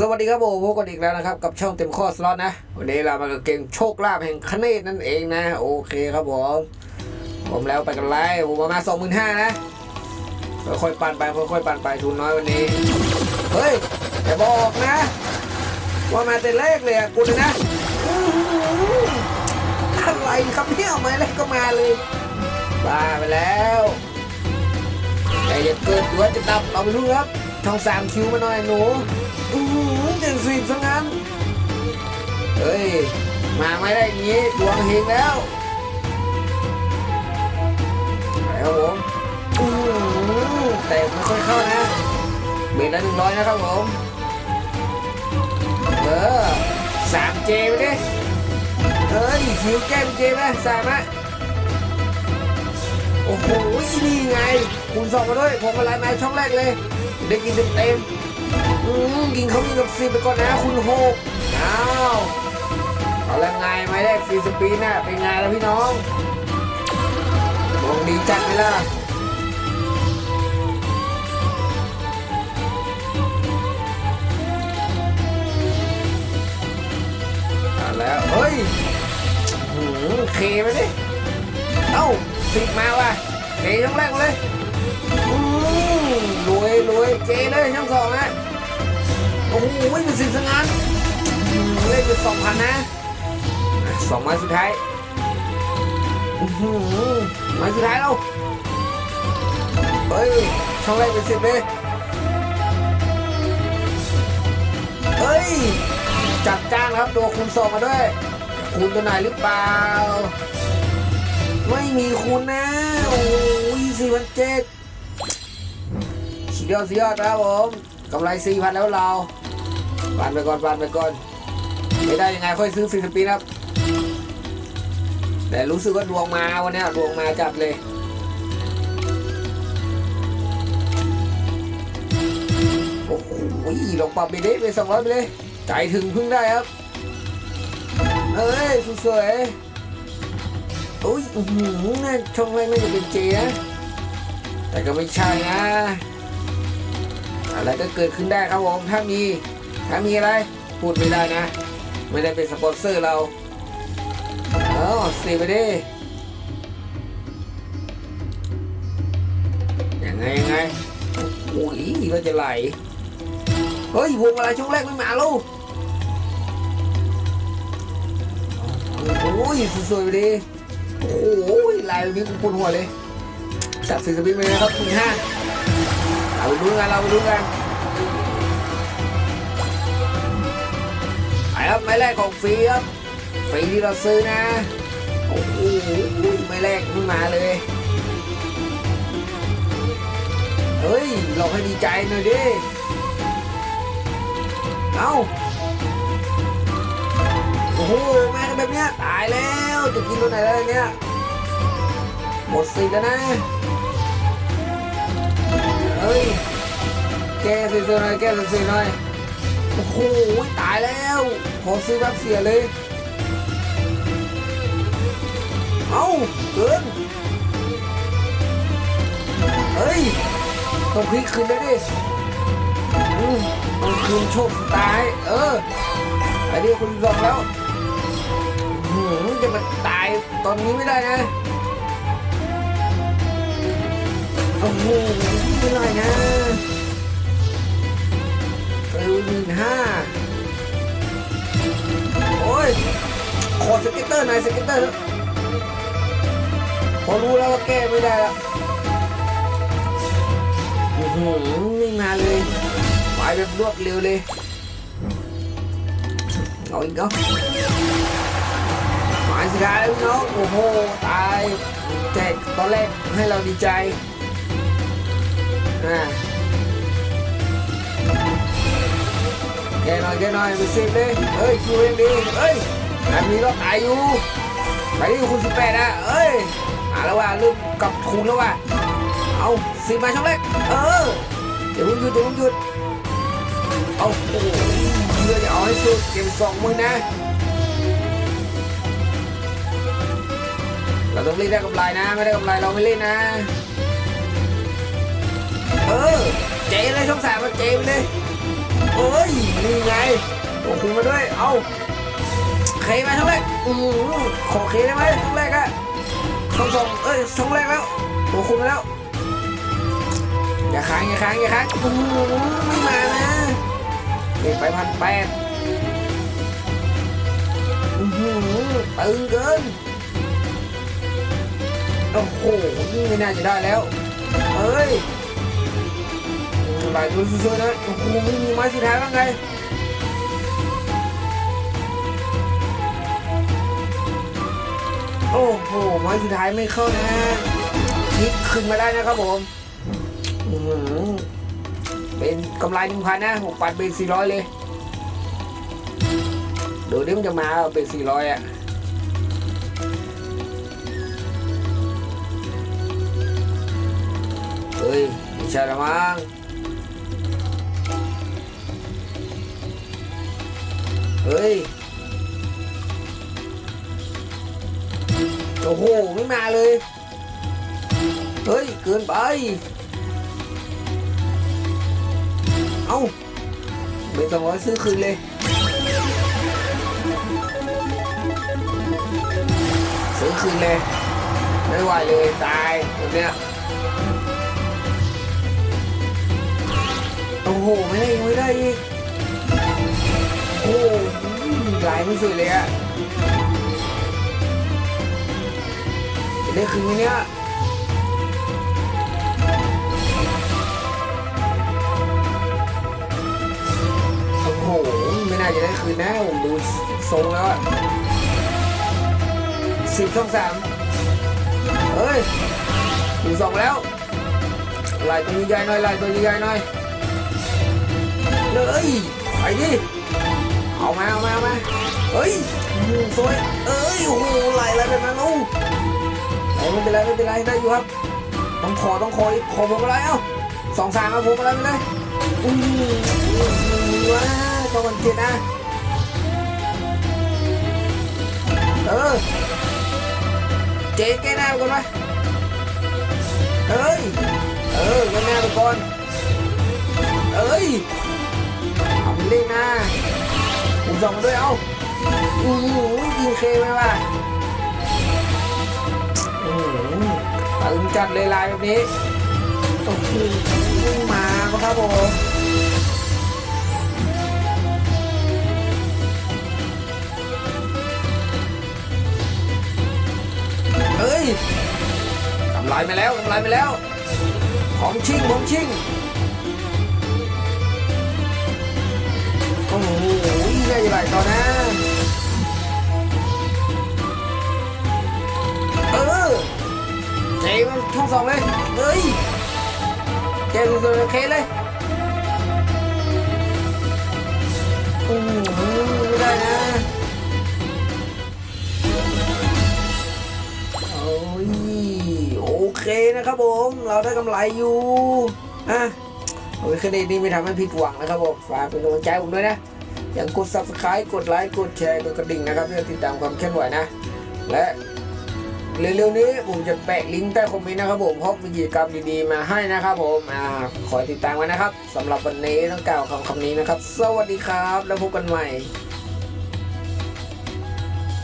สวัสดีครับผมพบกันอีกแล้วนะครับ กับช่องเต็มข้อสล็อตนะ วันนี้เรามากับเกมโชคลาภแห่งคเนตนั่นเองนะ โอเคครับผม ผมแล้วไปกันไลฟ์ผมประมาณสองหมื่นห้านะ ค่อยๆปั่นไปค่อยๆปั่นไปทุนน้อยวันนี้ เฮ้ยแต่บอกนะ ว่ามาแต่แรกเลยอะกูเลยนะอื้อะไรครับเนี่ยมาแรกก็มาเลยบ้าไปแล้วแต่อย่าเกิดหรือว่าจะดับเราไปดูครับช่องสามคิวมาหน่อยหนู อือเจ็ดสิบซะงั้น เฮ้ย มาไม่ได้อย่างงี้ดวงเฮงแล้วไปครับผมอือแต่ไม่ค่อยเข้านะเบรละหนึ่งร้อยนะครับผม เออสามเจไปดิเอ้ยคิวแก้มเจไหมสามอะโอ้โหนี่ไง คุณสองมาด้วยผมมาไลน์มาช่องแรกเลย ได้กินเต็มเต็ม กินเขามีกับซีไปก่อนนะคุณโฮกอ้าวเอาละไงไม่ได้ฟรีสปีนน่ะเป็นไงแล้วพี่น้องดวงดีจัดไหมล่ะแล้วเฮ้ยหืมเคไปดิ เอ้าสิบมาว่ะเคช่องแรกเลยอืมรวยรวยเจเลยช่องสองนะ โอ้โหไม่เป็นสิบสังงานอืมเล่นสองพันนะสองไม้สุดท้ายอื้อหือไม้สุดท้ายเราเฮ้ยช่องแรกเป็นสิบเลยเฮ้ย จัดจ้างครับตัวคูณสองมาด้วย คูณตัวไหนหรือเปล่า ไม่มีคูณนะ โอ้ยสี่พันเจ็ดสุดยอดสุดยอดครับผมกำไรสี่พันแล้วเรา ปานไปก่อนปานไปก่อน ไม่ได้ยังไงค่อยซื้อฟรีสปีครับ แต่รู้สึกว่าดวงมาวันนี้ดวงมาจัดเลยโอ้โหลงปรับไปได้ไปสองร้อยไปเลยใจถึงพึ่งได้ครับเอ้ยสวยๆโอ้ยอื้อหือน่าช่องแรกน่าจะเป็นเจนะแต่ก็ไม่ใช่นะ อะไรก็เกิดขึ้นได้ครับผมถ้ามี ถ้ามีอะไร พูดไม่ได้นะ ไม่ได้เป็นสปอนเซอร์เรา เอาสีไปดิยังไงยังไงโอ้ยก็จะไหล เฮ้ยวงอะไรช่วงแรกไม่มาลูกโอ้ยสวยๆไปดิโอ้โหลายนี้กูปวดหัวเลยจับสีสปินไปเลยครับคุณห้าเราไปดูกันเราไปดูกัน ครับไม้แรกของฟรีครับฟรีที่เราซื้อนะโอ้โหไม้แรกเพิ่งมาเลยเฮ้ยเราให้ดีใจหน่อยดิเอ้าโอ้โหแม่งแบบเนี้ยตายแล้วจะกินตัวไหนแล้วเนี่ยหมดสิทธิ์แล้วนะเฮ้ยแกสวยๆหน่อยแกสวยๆหน่อย โอ้โหตายแล้ว ขอซื้อแบบเสียเลย เอาเกินเฮ้ยต้องพลิกคืนได้ดิอืมต้องคืนโชคตาย เออไอ้นี่คุณลองแล้วหืมจะมาตายตอนนี้ไม่ได้นะโอ้โหไม่ได้นะ หมื่นห้าโอ้ยขอสก็ตเตอร์หน่อยสก็ตเตอร์ พอรู้แล้วว่าแก้ไม่ได้แล้วโอ้โหไม่มาเลยไปแบบรวดเร็วเลยเอาอีกเนาะหมายสุดท้ายแล้วน้องโอ้โหตายแจกตอนแรกให้เราดีใจอ่า กหน่อยแกหน่อยไปเซฟเลยเอ้ยคิวเองดีเอ้ยแบบนี้เราตายอยู่ไปที่คุณสิบแปดอะเอ้ยอาแล้วว่าลืมกับคูณแล้วว่ะเอาสีมาช่องแรกเออเดี๋ยวมึงหยุดเดี๋ยวมึงหยุดเอาโอ้เรือจะเอาให้สุดเก็บสองมือนะเราต้องเล่นได้กำไรนะ ไม่ได้กำไรเราไม่เล่นนะ เออเจ๊เลยช่องสามมาเจ๊ไปเลย เอ้ยนี่ไงตัวคูณมาด้วย เอาเคมาช่องแรกอือขอเคได้ไหมช่องแรกอะช่องสองเอ้ยช่องแรกแล้วตัวคูณมแล้ว อย่าค้างอย่าค้างอย่าค้างอือไม่มานะเด็กไปพันแปดอือหือตึงเกินโอ้โหนี่ไม่น่าจะได้แล้ว เอ้ย ลายตัวสวยๆนะโอ้โหไม่มีไม้สุดท้ายบ้างไงโอ้โหไม้สุดท้ายไม่เข้านะพลิกขึ้นมาได้นะครับผมเป็นกำไรหนึ่งพันนะผมปัดเป็นสี่ร้อยเลยเดี๋ยวนี้มันจะมาเอาเป็นสี่ร้อยอะเฮ้ยไม่ใช่ละมั้ง เฮ้ย โอ้โห ไม่มาเลย เฮ้ย เกินไป เอ้าไม่ต้องร้อยซื้อคืนเลย ซื้อคืนเลย ไม่ไหวเลย ตายแบบเนี้ยโอ้โห ไม่ได้ไม่ได้อีก โอ้หลายไม่สวยเลยอะได้คืนไหมเนี่ยโอ้โห ไม่น่าจะได้คืนนะ ผมดูทรงแล้วอะสิบช่องสามเฮ้ยอยู่สองแล้วลายตัวใหญ่หน่อยลายตัวใหญ่หน่อยเลยไปดิ เอามาเอามาเอามาเฮ้ยอืมสวยเอ้ยโอ้โหไหลอะไรแบบนั้นลูกไหลไม่เป็นไรไม่เป็นไรได้อยู่ครับ ต้องขอต้องขอขอผมอะไรเอ้าสองสามเอาผมอะไรไปเลยอืมว้าต้องมันเจ็ดนะเออเจ๊แกหน้าไปก่อนไหมเอ้ย เออแกหน้าไปก่อนเอ้ยเอาไปเล่นนะ ส่องมาด้วยเอาอือหือยิงเคไหมวะอือหือตึงจัดเลยลายแบบนี้โอ้โหมาครับผมเฮ้ยกำไรมาแล้วกำไรมาแล้ว ของชิงของชิง ได้ยังไงตอนนะ เออเจมันช่องสองเลย เฮ้ยเจมันเคเลยโอ้โหไม่ได้นะโอ้ยโอเคนะครับผม เราได้กำไรอยู่ อะโอ้ยคดีนี้ไม่ทำให้ผิดหวังนะครับผม ฝากเป็นกำลังใจผมด้วยนะ อย่างกด subscribe กดไลค์กดแชร์กดกระดิ่งนะครับเพื่อติดตามความเคลื่อนไหวนะ และเร็วๆนี้ผมจะแปะลิงก์ใต้คอมเมนต์นะครับผมพบมีกิจกรรมดีๆมาให้นะครับผมอ่าขอติดตามไว้นะครับสำหรับวันนี้ต้องกล่าวคำคำนี้นะครับ สวัสดีครับ แล้วพบกันใหม่